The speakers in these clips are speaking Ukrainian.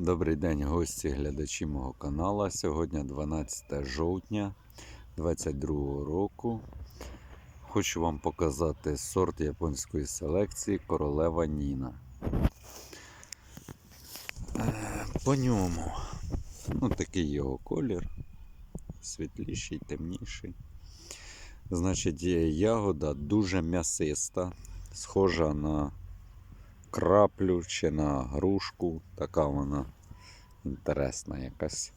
Добрий день, гості, глядачі мого каналу. Сьогодні 12 жовтня 2022 року. Хочу вам показати сорт японської селекції королева Ніна. Е, По ньому ну, такий його колір, світліший, темніший. Значить, ягода дуже м'ясиста, схожа на краплю чи на грушку. Така вона інтересна якась.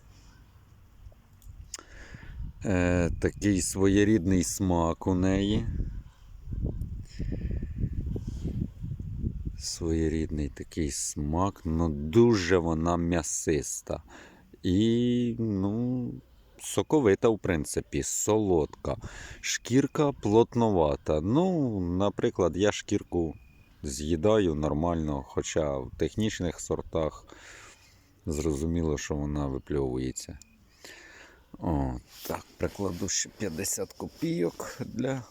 Е, такий своєрідний смак у неї. Своєрідний такий смак, ну дуже вона м'ясиста. І, ну, соковита, в принципі, солодка. Шкірка плотновата. Ну, наприклад, я шкірку з'їдаю нормально, хоча в технічних сортах зрозуміло, що вона випльовується. О, так, прикладу ще 50 копійок для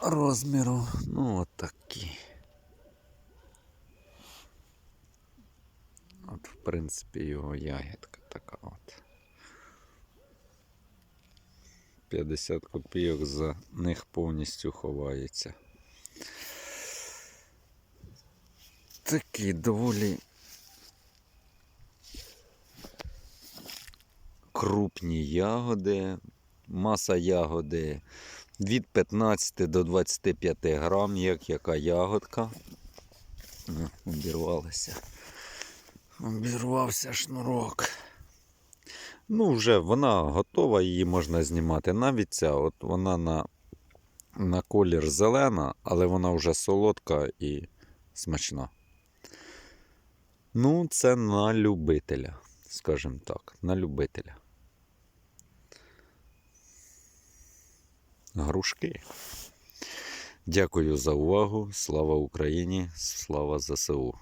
розміру. Ну, от такі. От, в принципі, його ягідка така от. 50 копійок за них повністю ховається. Такі доволі крупні ягоди. Маса ягоди від 15 до 25 грам, як яка ягодка. Обірвалася. Обірвався шнурок. Ну, вже вона готова, її можна знімати. Навіть ця, от вона на, на колір зелена, але вона вже солодка і смачна. Ну, це на любителя, скажімо так, на любителя. Грушки. Дякую за увагу. Слава Україні! Слава ЗСУ!